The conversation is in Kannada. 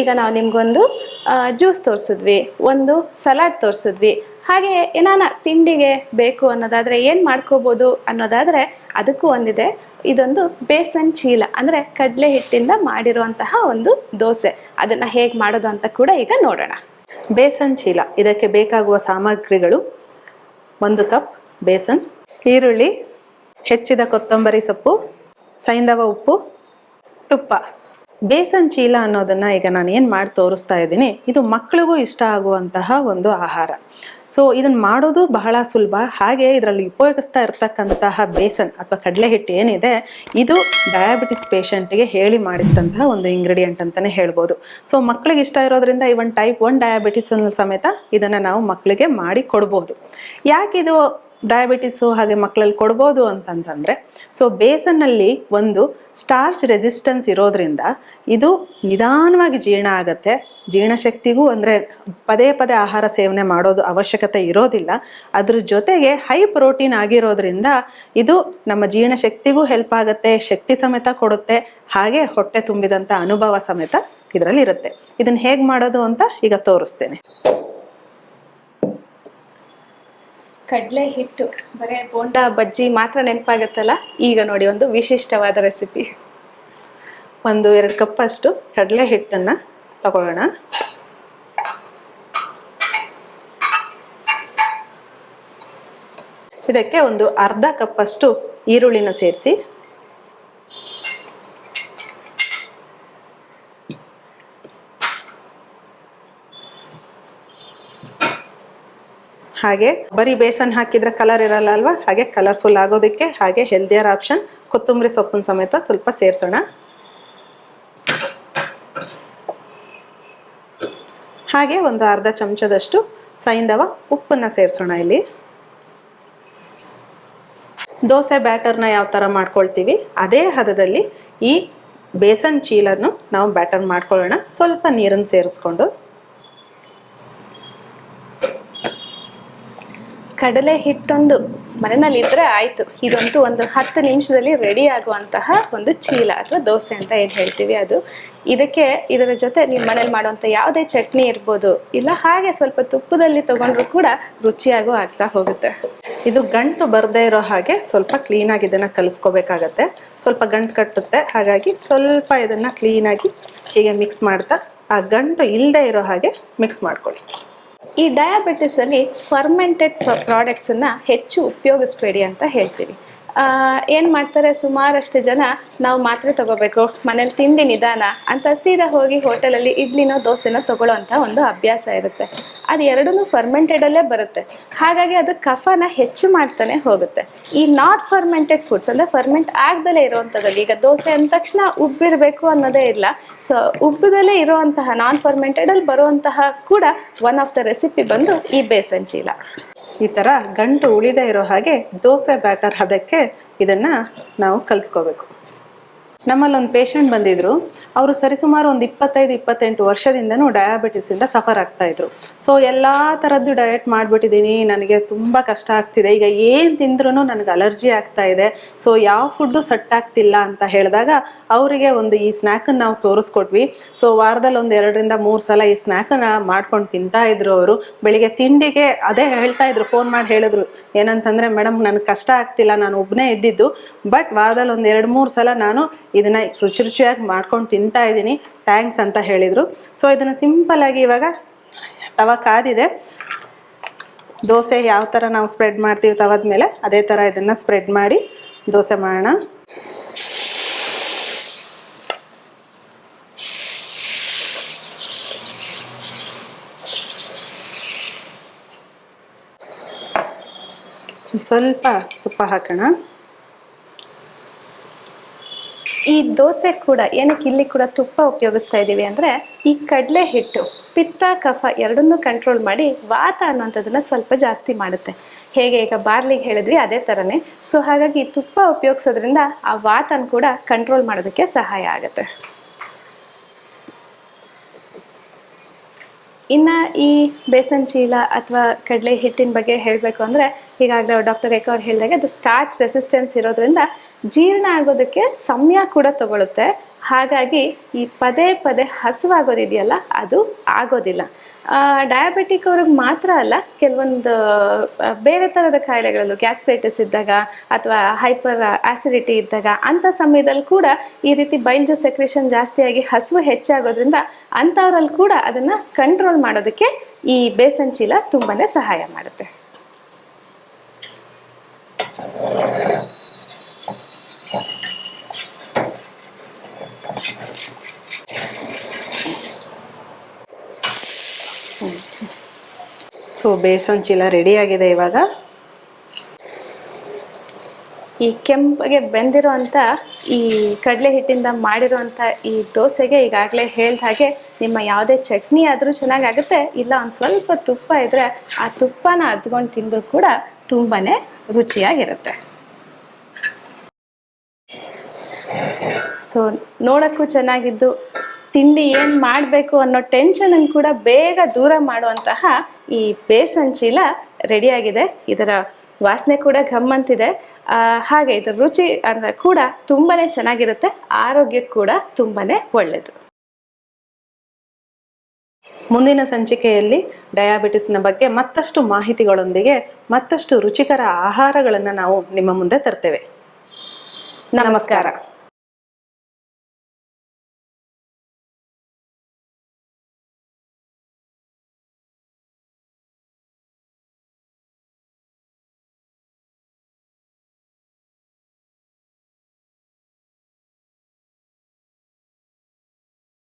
ಈಗ ನಾವು ನಿಮಗೊಂದು ಜ್ಯೂಸ್ ತೋರಿಸಿದ್ವಿ, ಒಂದು ಸಲಾಡ್ ತೋರಿಸಿದ್ವಿ. ಹಾಗೆ ಏನಾನ ತಿಂಡಿಗೆ ಬೇಕು ಅನ್ನೋದಾದರೆ ಏನು ಮಾಡ್ಕೋಬೋದು ಅನ್ನೋದಾದರೆ ಅದಕ್ಕೂ ಒಂದಿದೆ. ಇದೊಂದು ಬೇಸನ್ ಚೀಲ, ಅಂದರೆ ಕಡಲೆ ಹಿಟ್ಟಿಂದ ಮಾಡಿರುವಂತಹ ಒಂದು ದೋಸೆ. ಅದನ್ನು ಹೇಗೆ ಮಾಡೋದು ಅಂತ ಕೂಡ ಈಗ ನೋಡೋಣ. ಬೇಸನ್ ಚೀಲ, ಇದಕ್ಕೆ ಬೇಕಾಗುವ ಸಾಮಗ್ರಿಗಳು ಒಂದು ಕಪ್ ಬೇಸನ್, ಈರುಳ್ಳಿ, ಹೆಚ್ಚಿದ ಕೊತ್ತಂಬರಿ ಸೊಪ್ಪು ಸೈಂಧವ ಉಪ್ಪು, ತುಪ್ಪ. ಬೇಸನ್ ಚೀಲ ಅನ್ನೋದನ್ನ ಈಗ ನಾನು ಏನು ಮಾಡಿ ತೋರಿಸ್ತಾ ಇದ್ದೀನಿ, ಇದು ಮಕ್ಕಳಿಗೂ ಇಷ್ಟ ಆಗುವಂತಹ ಒಂದು ಆಹಾರ. ಸೊ ಇದನ್ನ ಮಾಡೋದು ಬಹಳ ಸುಲಭ. ಹಾಗೆ ಇದರಲ್ಲಿ ಉಪಯೋಗಿಸ್ತಾ ಇರ್ತಕ್ಕಂತಹ ಬೇಸನ್ ಅಥವಾ ಕಡಲೆ ಹಿಟ್ಟು ಏನಿದೆ, ಇದು ಡಯಾಬಿಟಿಸ್ ಪೇಷಂಟ್ಗೆ ಹೇಳಿ ಮಾಡಿಸಿದಂತಹ ಒಂದು ಇಂಗ್ರೀಡಿಯೆಂಟ್ ಅಂತಲೇ ಹೇಳ್ಬೋದು. ಸೊ ಮಕ್ಕಳಿಗೆ ಇಷ್ಟ ಇರೋದ್ರಿಂದ ಇವನ್ ಟೈಪ್ ಒನ್ ಡಯಾಬಿಟಿಸ್ ಸಮೇತ ಇದನ್ನು ನಾವು ಮಕ್ಕಳಿಗೆ ಮಾಡಿ ಕೊಡ್ಬೋದು. ಯಾಕಿದು ಡಯಾಬಿಟಿಸು ಹಾಗೆ ಮಕ್ಕಳಲ್ಲಿ ಕೊಡ್ಬೋದು ಅಂತಂತಂದರೆ ಸೊ ಬೇಸನ್ನಲ್ಲಿ ಒಂದು ಸ್ಟಾರ್ಚ್ ರೆಸಿಸ್ಟೆನ್ಸ್ ಇರೋದ್ರಿಂದ ಇದು ನಿಧಾನವಾಗಿ ಜೀರ್ಣ ಆಗುತ್ತೆ. ಜೀರ್ಣಶಕ್ತಿಗೂ ಅಂದರೆ ಪದೇ ಪದೇ ಆಹಾರ ಸೇವನೆ ಮಾಡೋದು ಅವಶ್ಯಕತೆ ಇರೋದಿಲ್ಲ. ಅದ್ರ ಜೊತೆಗೆ ಹೈ ಪ್ರೋಟೀನ್ ಆಗಿರೋದ್ರಿಂದ ಇದು ನಮ್ಮ ಜೀರ್ಣಶಕ್ತಿಗೂ ಹೆಲ್ಪ್ ಆಗುತ್ತೆ, ಶಕ್ತಿ ಸಮೇತ ಕೊಡುತ್ತೆ, ಹಾಗೆ ಹೊಟ್ಟೆ ತುಂಬಿದಂಥ ಅನುಭವ ಸಮೇತ ಇದರಲ್ಲಿ ಇರುತ್ತೆ. ಇದನ್ನು ಹೇಗೆ ಮಾಡೋದು ಅಂತ ಈಗ ತೋರಿಸ್ತೇನೆ. ಕಡಲೆ ಹಿಟ್ಟು, ಬರೇ ಬೋಂಡಾ ಬಜ್ಜಿ ಮಾತ್ರ ನೆನಪಾಗತ್ತಲ್ಲ? ಈಗ ನೋಡಿ ಒಂದು ವಿಶಿಷ್ಟವಾದ ರೆಸಿಪಿ ಒಂದು ಎರಡು ಕಪ್ಪಷ್ಟು ಕಡಲೆ ಹಿಟ್ಟನ್ನು ತಗೊಳ್ಳೋಣ. ಇದಕ್ಕೆ ಒಂದು ಅರ್ಧ ಕಪ್ಪಷ್ಟು ಈರುಳ್ಳಿನ ಸೇರಿಸಿ. ಹಾಗೆ ಬರೀ ಬೇಸನ್ ಹಾಕಿದ್ರೆ ಕಲರ್ ಇರಲ್ಲ ಅಲ್ವಾ ಹಾಗೆ ಕಲರ್ಫುಲ್ ಆಗೋದಕ್ಕೆ ಹಾಗೆ ಹೆಲ್ದಿಯರ್ ಆಪ್ಷನ್ ಕೊತ್ತಂಬರಿ ಸೊಪ್ಪಿನ ಸಮೇತ ಸ್ವಲ್ಪ ಸೇರಿಸೋಣ. ಹಾಗೆ ಒಂದು ಅರ್ಧ ಚಮಚದಷ್ಟು ಸೈಂಧವ ಉಪ್ಪನ್ನು ಸೇರಿಸೋಣ ಇಲ್ಲಿ. ದೋಸೆ ಬ್ಯಾಟರ್ನ ಯಾವ ಥರ ಮಾಡ್ಕೊಳ್ತೀವಿ? ಅದೇ ಹದದಲ್ಲಿ ಈ ಬೇಸನ್ ಚೀಲನ್ನು ನಾವು ಬ್ಯಾಟರ್ ಮಾಡ್ಕೊಳ್ಳೋಣ. ಸ್ವಲ್ಪ ನೀರನ್ನು ಸೇರಿಸ್ಕೊಂಡು. ಕಡಲೆ ಹಿಟ್ಟೊಂದು ಮನೆಯಲ್ಲಿ ಇದ್ರೆ ಆಯ್ತು. ಇದಂತೂ ಒಂದು ಹತ್ತು ನಿಮಿಷದಲ್ಲಿ ರೆಡಿ ಆಗುವಂತಹ ಒಂದು ಚೀಲ ಅಥವಾ ದೋಸೆ ಅಂತ ಏನು ಹೇಳ್ತೀವಿ ಅದು. ಇದಕ್ಕೆ ಇದರ ಜೊತೆ ನಿಮ್ಮ ಮನೇಲಿ ಮಾಡುವಂಥ ಯಾವುದೇ ಚಟ್ನಿ ಇರ್ಬೋದು, ಇಲ್ಲ ಹಾಗೆ ಸ್ವಲ್ಪ ತುಪ್ಪದಲ್ಲಿ ತಗೊಂಡ್ರು ಕೂಡ ರುಚಿಯಾಗೂ ಆಗ್ತಾ ಹೋಗುತ್ತೆ. ಇದು ಗಂಟು ಬರದೇ ಇರೋ ಹಾಗೆ ಸ್ವಲ್ಪ ಕ್ಲೀನಾಗಿ ಇದನ್ನು ಕಲಿಸ್ಕೋಬೇಕಾಗತ್ತೆ. ಸ್ವಲ್ಪ ಗಂಟು ಕಟ್ಟುತ್ತೆ. ಹಾಗಾಗಿ ಸ್ವಲ್ಪ ಇದನ್ನು ಕ್ಲೀನಾಗಿ ಹೀಗೆ ಮಿಕ್ಸ್ ಮಾಡ್ತಾ, ಆ ಗಂಟು ಇಲ್ಲದೆ ಇರೋ ಹಾಗೆ ಮಿಕ್ಸ್ ಮಾಡ್ಕೊಳ್ಳಿ. ಈ ಡಯಾಬಿಟಿಸಲ್ಲಿ ಫರ್ಮೆಂಟೆಡ್ ಪ್ರಾಡಕ್ಟ್ಸನ್ನು ಹೆಚ್ಚು ಉಪಯೋಗಿಸ್ಬೇಡಿ ಅಂತ ಹೇಳ್ತೀವಿ. ಏನು ಮಾಡ್ತಾರೆ? ಸುಮಾರಷ್ಟು ಜನ ನಾವು ಮಾತ್ರೆ ತಗೋಬೇಕು, ಮನೇಲಿ ತಿಂಡಿ ನಿಧಾನ ಅಂತ ಸೀದಾ ಹೋಗಿ ಹೋಟೆಲಲ್ಲಿ ಇಡ್ಲಿನೋ ದೋಸೆನೋ ತಗೊಳ್ಳೋ ಅಂತ ಒಂದು ಅಭ್ಯಾಸ ಇರುತ್ತೆ. ಅದು ಎರಡೂ ಫರ್ಮೆಂಟೆಡಲ್ಲೇ ಬರುತ್ತೆ. ಹಾಗಾಗಿ ಅದು ಕಫನ ಹೆಚ್ಚು ಮಾಡ್ತಾನೆ ಹೋಗುತ್ತೆ. ಈ ನಾಟ್ ಫರ್ಮೆಂಟೆಡ್ ಫುಡ್ಸ್ ಅಂದರೆ ಫರ್ಮೆಂಟ್ ಆಗ್ದಲೇ ಇರುವಂಥದ್ದಲ್ಲಿ ಈಗ ದೋಸೆ ಅಂದ ತಕ್ಷಣ ಉಬ್ಬಿರಬೇಕು ಅನ್ನೋದೇ ಇಲ್ಲ. ಸೊ ಉಬ್ಬದಲ್ಲೇ ಇರುವಂತಹ ನಾನ್ ಫರ್ಮೆಂಟೆಡಲ್ಲಿ ಬರುವಂತಹ ಕೂಡ ಒನ್ ಆಫ್ ದ ರೆಸಿಪಿ ಬಂದು ಈ ಬೇಸನ್ ಚೀಲ. ಈ ಥರ ಗಂಟು ಉಳಿದೇ ಇರೋ ಹಾಗೆ ದೋಸೆ ಬ್ಯಾಟರ್ ಹದಕ್ಕೆ ಇದನ್ನು ನಾವು ಕಲಿಸ್ಕೋಬೇಕು. ನಮ್ಮಲ್ಲಿ ಒಂದು ಪೇಷಂಟ್ ಬಂದಿದ್ರು. ಅವರು ಸರಿಸುಮಾರು ಒಂದು ಇಪ್ಪತ್ತೈದು, ಇಪ್ಪತ್ತೆಂಟು ವರ್ಷದಿಂದನೂ ಡಯಾಬಿಟಿಸಿಂದ ಸಫರ್ ಆಗ್ತಾ ಇದ್ರು. ಸೊ ಎಲ್ಲ ಥರದ್ದು ಡಯಟ್ ಮಾಡಿಬಿಟ್ಟಿದ್ದೀನಿ. ನನಗೆ ತುಂಬ ಕಷ್ಟ ಆಗ್ತಿದೆ. ಈಗ ಏನು ತಿಂದ್ರೂ ನನಗೆ ಅಲರ್ಜಿ ಆಗ್ತಾ ಇದೆ. ಸೊ ಯಾವ ಫುಡ್ಡು ಸೆಟ್ ಆಗ್ತಿಲ್ಲ ಅಂತ ಹೇಳಿದಾಗ ಅವರಿಗೆ ಒಂದು ಈ ಸ್ನ್ಯಾಕನ್ನು ನಾವು ತೋರಿಸ್ಕೊಟ್ವಿ. ಸೊ ವಾರದಲ್ಲಿ ಒಂದು ಎರಡರಿಂದ ಮೂರು ಸಲ ಈ ಸ್ನ್ಯಾಕನ್ನು ಮಾಡ್ಕೊಂಡು ತಿಂತಾ ಇದ್ರು ಅವರು. ಬೆಳಿಗ್ಗೆ ತಿಂಡಿಗೆ ಅದೇ ಹೇಳ್ತಾ ಇದ್ರು. ಫೋನ್ ಮಾಡಿ ಹೇಳಿದ್ರು. ಏನಂತಂದ್ರೆ, ಮೇಡಮ್, ನನಗೆ ಕಷ್ಟ ಆಗ್ತಿಲ್ಲ. ನಾನು ಒಬ್ಬನೇ ಇದ್ದಿದ್ದು. ಬಟ್ ವಾರದಲ್ಲಿ ಒಂದು ಎರಡು, ಮೂರು ಸಲ ನಾನು ಇದನ್ನು ರುಚಿ ರುಚಿಯಾಗಿ ಮಾಡ್ಕೊಂಡು ತಿಂತಾ ಇದ್ದೀನಿ. ಥ್ಯಾಂಕ್ಸ್ ಅಂತ ಹೇಳಿದರು. ಸೊ ಇದನ್ನು ಸಿಂಪಲ್ಲಾಗಿ ಇವಾಗ ತವ ಕಾದಿದೆ. ದೋಸೆ ಯಾವ ಥರ ನಾವು ಸ್ಪ್ರೆಡ್ ಮಾಡ್ತೀವಿ ತವದ ಮೇಲೆ, ಅದೇ ಥರ ಇದನ್ನು ಸ್ಪ್ರೆಡ್ ಮಾಡಿ ದೋಸೆ ಮಾಡೋಣ. ಸ್ವಲ್ಪ ತುಪ್ಪ ಹಾಕೋಣ. ಈ ದೋಸೆ ಕೂಡ ಏನಕ್ಕೆ ಇಲ್ಲಿ ಕೂಡ ತುಪ್ಪ ಉಪಯೋಗಿಸ್ತಾ ಇದ್ದೀವಿ ಅಂದರೆ ಈ ಕಡಲೆ ಹಿಟ್ಟು, ಪಿತ್ತ, ಕಫ ಎರಡನ್ನೂ ಕಂಟ್ರೋಲ್ ಮಾಡಿ ವಾತ ಅನ್ನೋಂಥದ್ದನ್ನು ಸ್ವಲ್ಪ ಜಾಸ್ತಿ ಮಾಡುತ್ತೆ. ಹೇಗೆ ಈಗ ಬಾರ್ಲಿಗೆ ಹೇಳಿದ್ವಿ ಅದೇ ಥರನೇ ಸೊ ಹಾಗಾಗಿ ತುಪ್ಪ ಉಪಯೋಗಿಸೋದ್ರಿಂದ ಆ ವಾತನ ಕೂಡ ಕಂಟ್ರೋಲ್ ಮಾಡೋದಕ್ಕೆ ಸಹಾಯ ಆಗುತ್ತೆ. ಇನ್ನು ಈ ಬೇಸನ್ ಚೀಲ ಅಥವಾ ಕಡಲೆ ಹಿಟ್ಟಿನ ಬಗ್ಗೆ ಹೇಳಬೇಕು ಅಂದರೆ ಈಗಾಗಲೇ ಡಾಕ್ಟರ್ ರೇಖಾ ಅವ್ರು ಹೇಳಿದಾಗೆ ಅದು ಸ್ಟಾರ್ಚ್ ರೆಸಿಸ್ಟೆನ್ಸ್ ಇರೋದ್ರಿಂದ ಜೀರ್ಣ ಆಗೋದಕ್ಕೆ ಸಮಯ ಕೂಡ ತಗೊಳುತ್ತೆ. ಹಾಗಾಗಿ ಈ ಪದೇ ಪದೇ ಹಸುವಾಗೋದಿದೆಯಲ್ಲ ಅದು ಆಗೋದಿಲ್ಲ. ಡಯಾಬಿಟಿಕ್ ಅವ್ರಿಗೆ ಮಾತ್ರ ಅಲ್ಲ, ಕೆಲವೊಂದು ಬೇರೆ ಥರದ ಕಾಯಿಲೆಗಳಲ್ಲೂ ಗ್ಯಾಸ್ಟ್ರೈಟಿಸ್ ಇದ್ದಾಗ ಅಥವಾ ಹೈಪರ್ ಆಸಿಡಿಟಿ ಇದ್ದಾಗ ಅಂಥ ಸಮಯದಲ್ಲಿ ಕೂಡ ಈ ರೀತಿ ಬೈಲ್ಜು ಸೆಕ್ರೇಷನ್ ಜಾಸ್ತಿಯಾಗಿ ಹಸುವು ಹೆಚ್ಚಾಗೋದ್ರಿಂದ ಅಂಥವ್ರಲ್ಲಿ ಕೂಡ ಅದನ್ನು ಕಂಟ್ರೋಲ್ ಮಾಡೋದಕ್ಕೆ ಈ ಬೇಸನ್ ಚೀಲ ತುಂಬಾ ಸಹಾಯ ಮಾಡುತ್ತೆ. ಸೊ ಬೇಸನ್ ಚೀಲ ರೆಡಿಯಾಗಿದೆ ಇವಾಗ. ಈ ಕೆಂಪಗೆ ಬೆಂದಿರೋಂಥ ಈ ಕಡಲೆ ಹಿಟ್ಟಿಂದ ಮಾಡಿರೋವಂಥ ಈ ದೋಸೆಗೆ ಈಗಾಗಲೇ ಹೇಳ್ದ ಹಾಗೆ ನಿಮ್ಮ ಯಾವುದೇ ಚಟ್ನಿ ಆದರೂ ಚೆನ್ನಾಗಾಗುತ್ತೆ, ಇಲ್ಲ ಒಂದು ಸ್ವಲ್ಪ ತುಪ್ಪ ಇದ್ದರೆ ಆ ತುಪ್ಪನ ಅದ್ಕೊಂಡು ತಿಂದರೂ ಕೂಡ ತುಂಬಾ ರುಚಿಯಾಗಿರುತ್ತೆ. ಸೊ ನೋಡೋಕ್ಕೂ ಚೆನ್ನಾಗಿದ್ದು, ತಿಂಡಿ ಏನು ಮಾಡಬೇಕು ಅನ್ನೋ ಟೆನ್ಷನನ್ನು ಕೂಡ ಬೇಗ ದೂರ ಮಾಡುವಂತಹ ಈ ಬೇಸನ್ ಚೀಲ ರೆಡಿಯಾಗಿದೆ ಇದರ ವಾಸನೆ ಕೂಡ ಗಮ್ಮಂತಿದೆ. ಹಾಗೆ ಇದರ ರುಚಿ ಅಂದರೆ ಕೂಡ ತುಂಬಾ ಚೆನ್ನಾಗಿರುತ್ತೆ. ಆರೋಗ್ಯಕ್ಕೆ ಕೂಡ ತುಂಬಾ ಒಳ್ಳೆಯದು ಮುಂದಿನ ಸಂಚಿಕೆಯಲ್ಲಿ ಡಯಾಬಿಟಿಸ್ನ ಬಗ್ಗೆ ಮತ್ತಷ್ಟು ಮಾಹಿತಿಗಳೊಂದಿಗೆ ಮತ್ತಷ್ಟು ರುಚಿಕರ ಆಹಾರಗಳನ್ನು ನಾವು ನಿಮ್ಮ ಮುಂದೆ ತರ್ತೇವೆ. ನಮಸ್ಕಾರ.